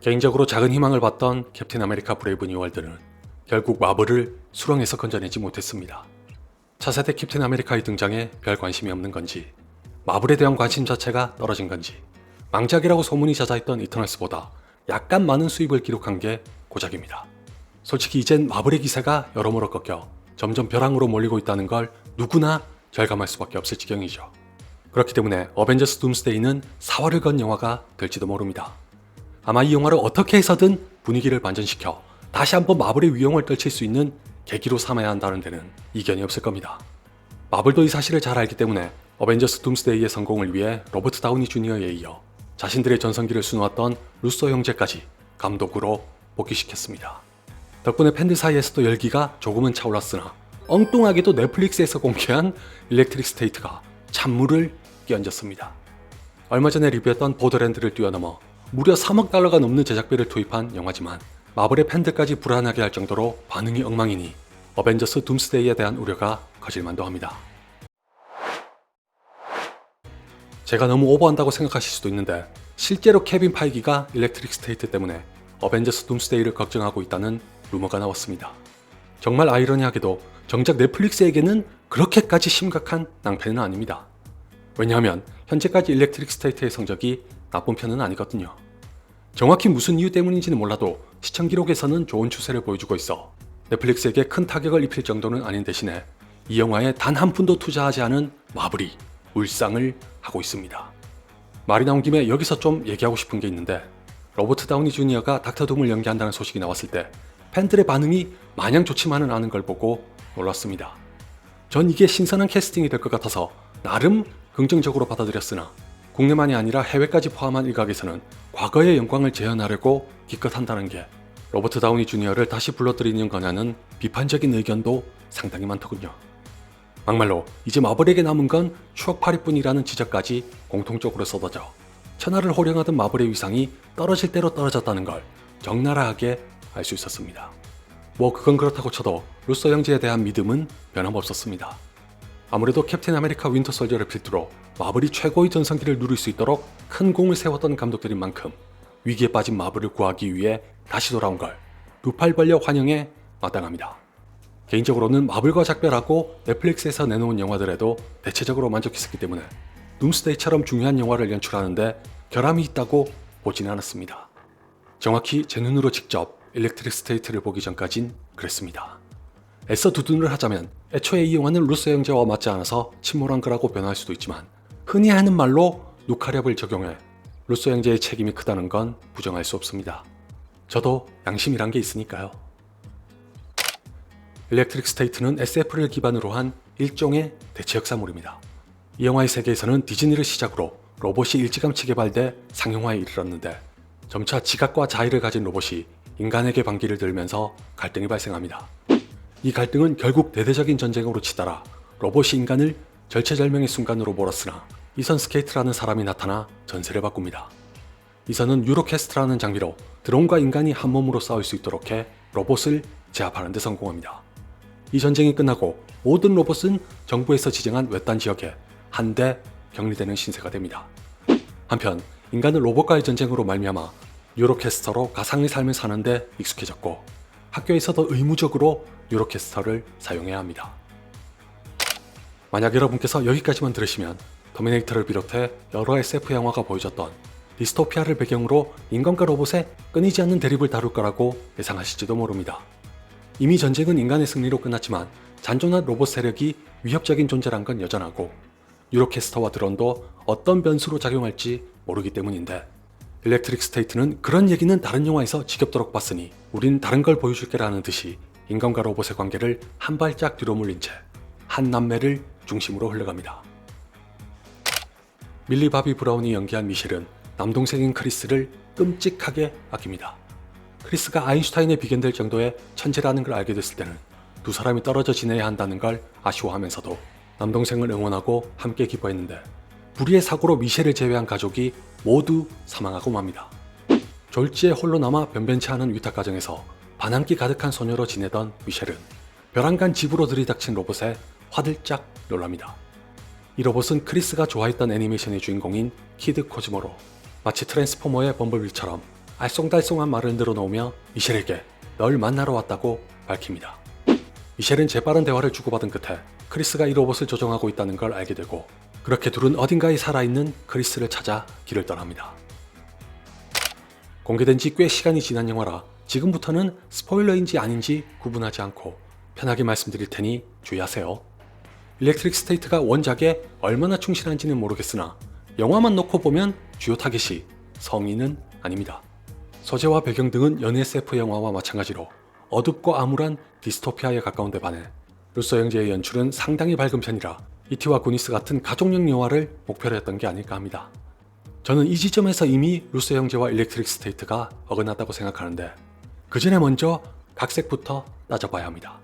개인적으로 작은 희망을 봤던 캡틴 아메리카 브레이브 뉴월드는 결국 마블을 수렁에서 건져내지 못했습니다. 차세대 캡틴 아메리카의 등장에 별 관심이 없는 건지 마블에 대한 관심 자체가 떨어진 건지 망작이라고 소문이 잦아있던 이터널스보다 약간 많은 수입을 기록한 게 고작입니다. 솔직히 이젠 마블의 기세가 여러모로 꺾여 점점 벼랑으로 몰리고 있다는 걸 누구나 절감할 수밖에 없을 지경이죠. 그렇기 때문에 어벤져스 둠스데이는 사활을 건 영화가 될지도 모릅니다. 아마 이 영화를 어떻게 해서든 분위기를 반전시켜 다시 한번 마블의 위용을 떨칠 수 있는 계기로 삼아야 한다는 데는 이견이 없을 겁니다. 마블도 이 사실을 잘 알기 때문에 어벤져스 둠스데이의 성공을 위해 로버트 다우니 주니어에 이어 자신들의 전성기를 수놓았던 루소 형제까지 감독으로 복귀시켰습니다. 덕분에 팬들 사이에서도 열기가 조금은 차올랐으나 엉뚱하게도 넷플릭스에서 공개한 일렉트릭 스테이트가 찬물을 끼얹었습니다. 얼마 전에 리뷰했던 보더랜드를 뛰어넘어 무려 3억 달러가 넘는 제작비를 투입한 영화지만 마블의 팬들까지 불안하게 할 정도로 반응이 엉망이니 어벤져스 둠스데이에 대한 우려가 커질만도 합니다. 제가 너무 오버한다고 생각하실 수도 있는데 실제로 케빈 파이기가 일렉트릭 스테이트 때문에 어벤져스 둠스데이를 걱정하고 있다는 루머가 나왔습니다. 정말 아이러니하게도 정작 넷플릭스에게는 그렇게까지 심각한 낭패는 아닙니다. 왜냐하면 현재까지 일렉트릭 스테이트의 성적이 나쁜 편은 아니거든요. 정확히 무슨 이유 때문인지는 몰라도 시청 기록에서는 좋은 추세를 보여주고 있어 넷플릭스에게 큰 타격을 입힐 정도는 아닌 대신에 이 영화에 단 한 푼도 투자하지 않은 마블이 울상을 하고 있습니다. 말이 나온 김에 여기서 좀 얘기하고 싶은 게 있는데 로버트 다우니 주니어가 닥터 둠을 연기한다는 소식이 나왔을 때 팬들의 반응이 마냥 좋지만은 않은 걸 보고 놀랐습니다. 전 이게 신선한 캐스팅이 될 것 같아서 나름 긍정적으로 받아들였으나 국내만이 아니라 해외까지 포함한 일각에서는 과거의 영광을 재현하려고 기껏 한다는 게 로버트 다우니 주니어를 다시 불러들이는 거냐는 비판적인 의견도 상당히 많더군요. 막말로 이제 마블에게 남은 건 추억팔이뿐이라는 지적까지 공통적으로 쏟아져 천하를 호령하던 마블의 위상이 떨어질 대로 떨어졌다는 걸 적나라하게 알 수 있었습니다. 뭐 그건 그렇다고 쳐도 루소 형제에 대한 믿음은 변함없었습니다. 아무래도 캡틴 아메리카 윈터 솔저를 필두로 마블이 최고의 전성기를 누릴 수 있도록 큰 공을 세웠던 감독들인 만큼 위기에 빠진 마블을 구하기 위해 다시 돌아온 걸 두 팔 벌려 환영에 마땅합니다. 개인적으로는 마블과 작별하고 넷플릭스에서 내놓은 영화들에도 대체적으로 만족했었기 때문에 둠스데이처럼 중요한 영화를 연출하는데 결함이 있다고 보지는 않았습니다. 정확히 제 눈으로 직접 일렉트릭 스테이트를 보기 전까진 그랬습니다. 애써 두둔을 하자면 애초에 이 영화는 루소 형제와 맞지 않아서 침몰한 거라고 변할 수도 있지만 흔히 하는 말로 누카렵을 적용해 루소 형제의 책임이 크다는 건 부정할 수 없습니다. 저도 양심이란 게 있으니까요. 일렉트릭 스테이트는 SF를 기반으로 한 일종의 대체 역사물입니다. 이 영화의 세계에서는 디즈니를 시작으로 로봇이 일찌감치 개발돼 상용화에 이르렀는데 점차 지각과 자의를 가진 로봇이 인간에게 반기를 들면서 갈등이 발생합니다. 이 갈등은 결국 대대적인 전쟁으로 치달아 로봇이 인간을 절체절명의 순간으로 몰았으나 이선 스케이트라는 사람이 나타나 전세를 바꿉니다. 이선은 유로캐스트라는 장비로 드론과 인간이 한 몸으로 싸울 수 있도록 해 로봇을 제압하는 데 성공합니다. 이 전쟁이 끝나고 모든 로봇은 정부에서 지정한 외딴 지역에 한 대 격리되는 신세가 됩니다. 한편 인간은 로봇과의 전쟁으로 말미암아 유로캐스터로 가상의 삶을 사는데 익숙해졌고 학교에서도 의무적으로 유로캐스터를 사용해야 합니다. 만약 여러분께서 여기까지만 들으시면 터미네이터를 비롯해 여러 SF 영화가 보여줬던 디스토피아를 배경으로 인간과 로봇의 끊이지 않는 대립을 다룰 거라고 예상하실지도 모릅니다. 이미 전쟁은 인간의 승리로 끝났지만 잔존한 로봇 세력이 위협적인 존재란 건 여전하고 유로캐스터와 드론도 어떤 변수로 작용할지 모르기 때문인데 일렉트릭 스테이트는 그런 얘기는 다른 영화에서 지겹도록 봤으니 우린 다른 걸 보여줄게라는 듯이 인간과 로봇의 관계를 한 발짝 뒤로 물린 채 한 남매를 중심으로 흘러갑니다. 밀리 바비 브라운이 연기한 미셸은 남동생인 크리스를 끔찍하게 아낍니다. 크리스가 아인슈타인에 비견될 정도의 천재라는 걸 알게 됐을 때는 두 사람이 떨어져 지내야 한다는 걸 아쉬워하면서도 남동생을 응원하고 함께 기뻐했는데 불의의 사고로 미셸을 제외한 가족이 모두 사망하고 맙니다. 졸지에 홀로 남아 변변치 않은 위탁 가정에서 반항기 가득한 소녀로 지내던 미셸은 벼랑간 집으로 들이닥친 로봇에 화들짝 놀랍니다. 이 로봇은 크리스가 좋아했던 애니메이션의 주인공인 키드 코즈모로 마치 트랜스포머의 범블비처럼 알쏭달쏭한 말을 늘어놓으며 미셸에게 널 만나러 왔다고 밝힙니다. 미셸은 재빠른 대화를 주고받은 끝에 크리스가 이 로봇을 조종하고 있다는 걸 알게 되고 그렇게 둘은 어딘가에 살아있는 크리스를 찾아 길을 떠납니다. 공개된 지 꽤 시간이 지난 영화라 지금부터는 스포일러인지 아닌지 구분하지 않고 편하게 말씀드릴 테니 주의하세요. 일렉트릭 스테이트가 원작에 얼마나 충실한지는 모르겠으나 영화만 놓고 보면 주요 타겟이 성인은 아닙니다. 소재와 배경 등은 연애 SF 영화와 마찬가지로 어둡고 암울한 디스토피아에 가까운데 반해 루소 형제의 연출은 상당히 밝은 편이라 이티와 구니스 같은 가족용 영화를 목표로 했던 게 아닐까 합니다. 저는 이 지점에서 이미 루소 형제와 일렉트릭 스테이트가 어긋났다고 생각하는데 그 전에 먼저 각색부터 따져봐야 합니다.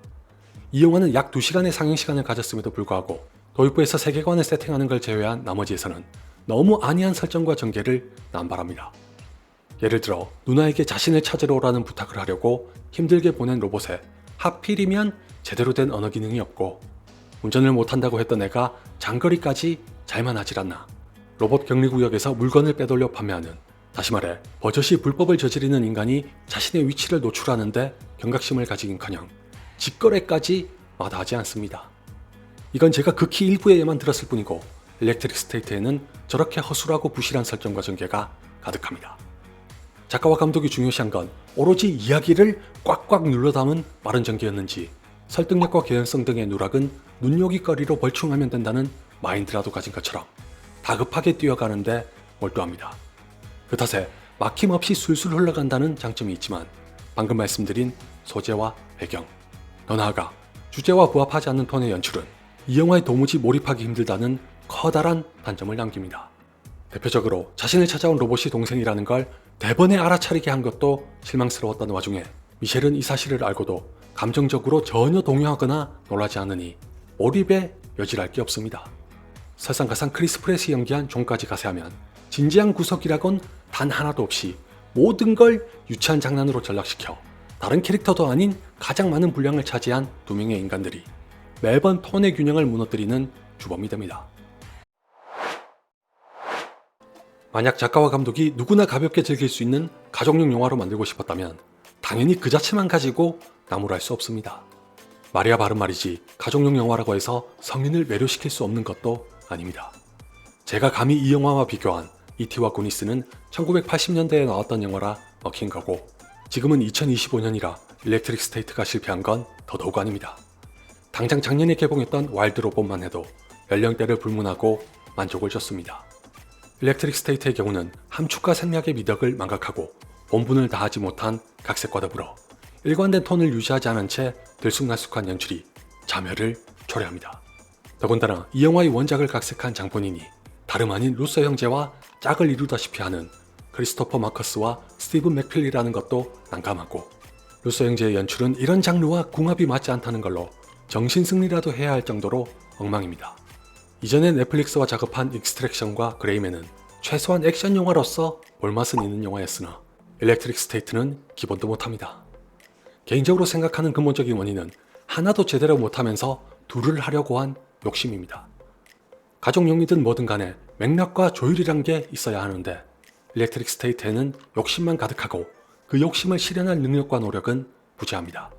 이 영화는 약 2시간의 상영 시간을 가졌음에도 불구하고 도입부에서 세계관을 세팅하는 걸 제외한 나머지에서는 너무 안이한 설정과 전개를 남발합니다. 예를 들어 누나에게 자신을 찾으러 오라는 부탁을 하려고 힘들게 보낸 로봇에 하필이면 제대로 된 언어 기능이 없고 운전을 못한다고 했던 애가 장거리까지 잘만 하질 않나 로봇 격리구역에서 물건을 빼돌려 판매하는 다시 말해 버젓이 불법을 저지르는 인간이 자신의 위치를 노출하는데 경각심을 가지긴커녕 직거래까지 마다하지 않습니다. 이건 제가 극히 일부에만 들었을 뿐이고 일렉트릭 스테이트에는 저렇게 허술하고 부실한 설정과 전개가 가득합니다. 작가와 감독이 중요시한 건 오로지 이야기를 꽉꽉 눌러 담은 빠른 전개였는지 설득력과 개연성 등의 누락은 눈요깃거리로 벌충하면 된다는 마인드라도 가진 것처럼 다급하게 뛰어가는데 몰두합니다. 그 탓에 막힘없이 술술 흘러간다는 장점이 있지만 방금 말씀드린 소재와 배경, 더 나아가 주제와 부합하지 않는 톤의 연출은 이 영화에 도무지 몰입하기 힘들다는 커다란 단점을 남깁니다. 대표적으로 자신을 찾아온 로봇이 동생이라는 걸 대번에 알아차리게 한 것도 실망스러웠던 와중에 미셸은 이 사실을 알고도 감정적으로 전혀 동요하거나 놀라지 않으니 몰입에 여지랄 게 없습니다. 설상가상 크리스 프레시 연기한 종까지 가세하면 진지한 구석이라곤 단 하나도 없이 모든 걸 유치한 장난으로 전락시켜 다른 캐릭터도 아닌 가장 많은 분량을 차지한 두 명의 인간들이 매번 톤의 균형을 무너뜨리는 주범이 됩니다. 만약 작가와 감독이 누구나 가볍게 즐길 수 있는 가족용 영화로 만들고 싶었다면 당연히 그 자체만 가지고 나무랄 수 없습니다. 말이야 바른 말이지 가족용 영화라고 해서 성인을 매료시킬 수 없는 것도 아닙니다. 제가 감히 이 영화와 비교한 이티와 구니스는 1980년대에 나왔던 영화라 먹힌 거고 지금은 2025년이라 일렉트릭 스테이트가 실패한 건 더더욱 아닙니다. 당장 작년에 개봉했던 와일드 로봇만 해도 연령대를 불문하고 만족을 줬습니다. 일렉트릭 스테이트의 경우는 함축과 생략의 미덕을 망각하고 본분을 다하지 못한 각색과 더불어 일관된 톤을 유지하지 않은 채 들쑥날쑥한 연출이 자멸을 초래합니다. 더군다나 이 영화의 원작을 각색한 장본인이 다름 아닌 루소 형제와 짝을 이루다시피 하는 크리스토퍼 마커스와 스티븐 맥필리라는 것도 난감하고 루소 형제의 연출은 이런 장르와 궁합이 맞지 않다는 걸로 정신승리라도 해야 할 정도로 엉망입니다. 이전에 넷플릭스와 작업한 익스트랙션과 그레이맨은 최소한 액션 영화로서 볼맛은 있는 영화였으나 일렉트릭 스테이트는 기본도 못합니다. 개인적으로 생각하는 근본적인 원인은 하나도 제대로 못하면서 둘을 하려고 한 욕심입니다. 가족용이든 뭐든 간에 맥락과 조율이란 게 있어야 하는데 일렉트릭 스테이트에는 욕심만 가득하고 그 욕심을 실현할 능력과 노력은 부재합니다.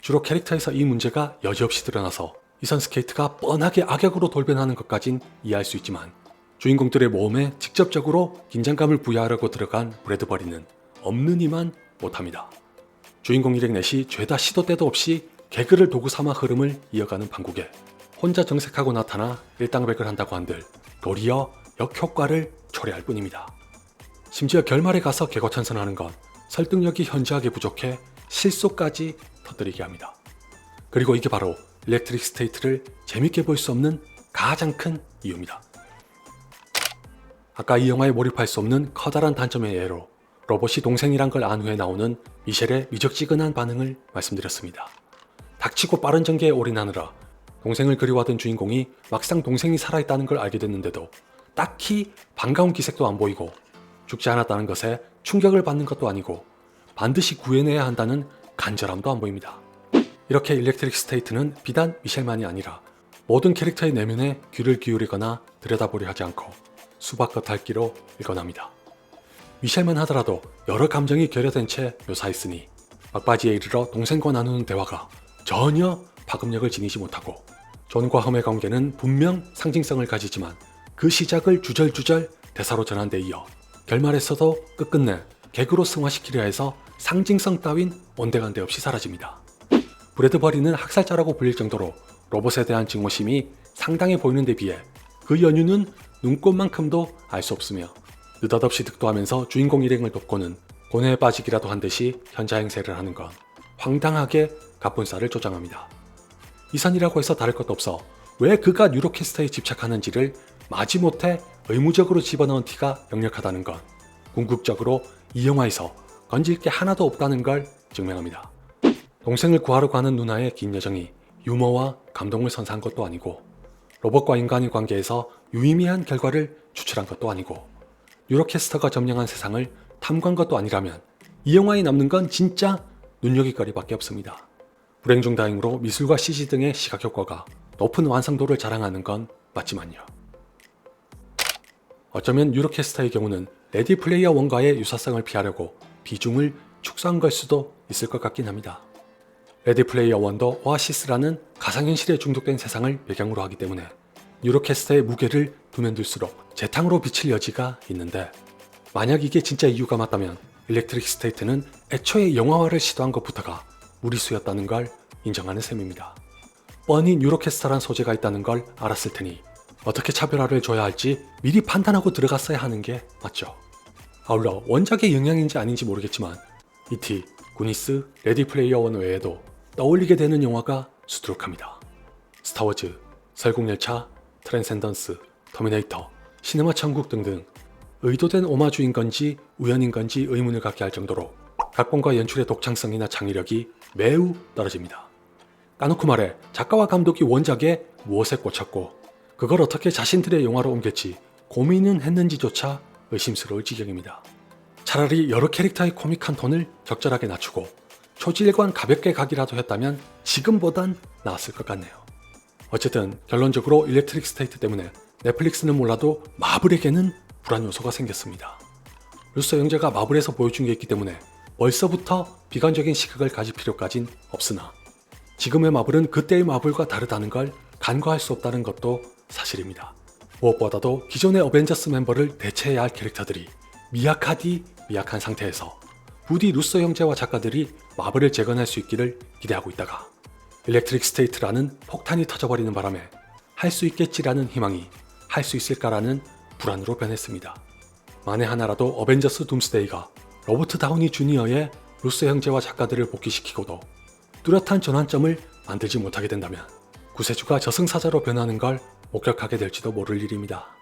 주로 캐릭터에서 이 문제가 여지없이 드러나서 이선 스케이트가 뻔하게 악역으로 돌변하는 것까진 이해할 수 있지만 주인공들의 모험에 직접적으로 긴장감을 부여하려고 들어간 브래드버리는 없는 이만 못합니다. 주인공 일행 넷이 죄다 시도 때도 없이 개그를 도구 삼아 흐름을 이어가는 판국에 혼자 정색하고 나타나 일당백을 한다고 한들 도리어 역효과를 초래할 뿐입니다. 심지어 결말에 가서 개거천선하는 건 설득력이 현저하게 부족해 실속까지 터뜨리게 합니다. 그리고 이게 바로 일렉트릭 스테이트를 재밌게 볼 수 없는 가장 큰 이유입니다. 아까 이 영화에 몰입할 수 없는 커다란 단점의 예로 로봇이 동생이란 걸 안 후에 나오는 미셸의 미적지근한 반응을 말씀드렸습니다. 닥치고 빠른 전개에 올인하느라 동생을 그리워하던 주인공이 막상 동생이 살아있다는 걸 알게 됐는데도 딱히 반가운 기색도 안 보이고 죽지 않았다는 것에 충격을 받는 것도 아니고 반드시 구해내야 한다는 간절함도 안 보입니다. 이렇게 일렉트릭 스테이트는 비단 미셸만이 아니라 모든 캐릭터의 내면에 귀를 기울이거나 들여다보려 하지 않고 수박과 닮기로 일관합니다. 미셸만 하더라도 여러 감정이 결여된 채 묘사했으니 막바지에 이르러 동생과 나누는 대화가 전혀 파급력을 지니지 못하고 존과 험의 관계는 분명 상징성을 가지지만 그 시작을 주절주절 대사로 전한 데 이어 결말에서도 끝끝내 개그로 승화시키려 해서 상징성 따윈 온데간데 없이 사라집니다. 브래드 버리는 학살자라고 불릴 정도로 로봇에 대한 증오심이 상당해 보이는 데 비해 그 연유는 눈꽃만큼도 알 수 없으며 느닷없이 득도하면서 주인공 일행을 돕고는 고뇌에 빠지기라도 한 듯이 현자 행세를 하는 건 황당하게 갑분싸를 조장합니다. 이산이라고 해서 다를 것도 없어 왜 그가 뉴로캐스터에 집착하는지를 마지못해 의무적으로 집어넣은 티가 역력하다는 건 궁극적으로 이 영화에서 건질 게 하나도 없다는 걸 증명합니다. 동생을 구하러 가는 누나의 긴 여정이 유머와 감동을 선사한 것도 아니고 로봇과 인간의 관계에서 유의미한 결과를 추출한 것도 아니고 유로캐스터가 점령한 세상을 탐구한 것도 아니라면 이 영화에 남는 건 진짜 눈여깃거리밖에 없습니다. 불행 중 다행으로 미술과 CG 등의 시각 효과가 높은 완성도를 자랑하는 건 맞지만요. 어쩌면 유로캐스터의 경우는 레디 플레이어 원과의 유사성을 피하려고 비중을 축소한 걸 수도 있을 것 같긴 합니다. 레디 플레이어 원도 오아시스라는 가상현실에 중독된 세상을 배경으로 하기 때문에 유로캐스터의 무게를 두면 둘수록 재탕으로 비칠 여지가 있는데 만약 이게 진짜 이유가 맞다면 일렉트릭 스테이트는 애초에 영화화를 시도한 것부터가 무리수였다는 걸 인정하는 셈입니다. 뻔히 유로캐스터란 소재가 있다는 걸 알았을 테니 어떻게 차별화를 줘야 할지 미리 판단하고 들어갔어야 하는 게 맞죠. 아울러 원작의 영향인지 아닌지 모르겠지만 E.T., 구니스, 레디 플레이어 원 외에도 떠올리게 되는 영화가 수두룩합니다. 스타워즈, 설국열차, 트랜센던스, 터미네이터, 시네마 천국 등등 의도된 오마주인 건지 우연인 건지 의문을 갖게 할 정도로 각본과 연출의 독창성이나 창의력이 매우 떨어집니다. 까놓고 말해 작가와 감독이 원작에 무엇에 꽂혔고 그걸 어떻게 자신들의 영화로 옮길지 고민은 했는지조차 의심스러울 지경입니다. 차라리 여러 캐릭터의 코믹한 톤을 적절하게 낮추고 초질관 가볍게 가기라도 했다면 지금보단 나았을 것 같네요. 어쨌든 결론적으로 일렉트릭 스테이트 때문에 넷플릭스는 몰라도 마블에게는 불안 요소가 생겼습니다. 루소 형제가 마블에서 보여준 게 있기 때문에 벌써부터 비관적인 시각을 가질 필요까진 없으나 지금의 마블은 그때의 마블과 다르다는 걸 간과할 수 없다는 것도 사실입니다. 무엇보다도 기존의 어벤져스 멤버를 대체해야 할 캐릭터들이 미약하디 미약한 상태에서 부디 루소 형제와 작가들이 마블을 재건할 수 있기를 기대하고 있다가 일렉트릭 스테이트라는 폭탄이 터져버리는 바람에 할 수 있겠지라는 희망이 할 수 있을까라는 불안으로 변했습니다. 만에 하나라도 어벤져스 둠스데이가 로버트 다우니 주니어의 루소 형제와 작가들을 복귀시키고도 뚜렷한 전환점을 만들지 못하게 된다면 구세주가 저승사자로 변하는 걸 목격하게 될지도 모를 일입니다.